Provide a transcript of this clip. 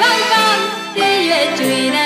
ပေါက်ကပြည့်ရွှေကျွေနဲ့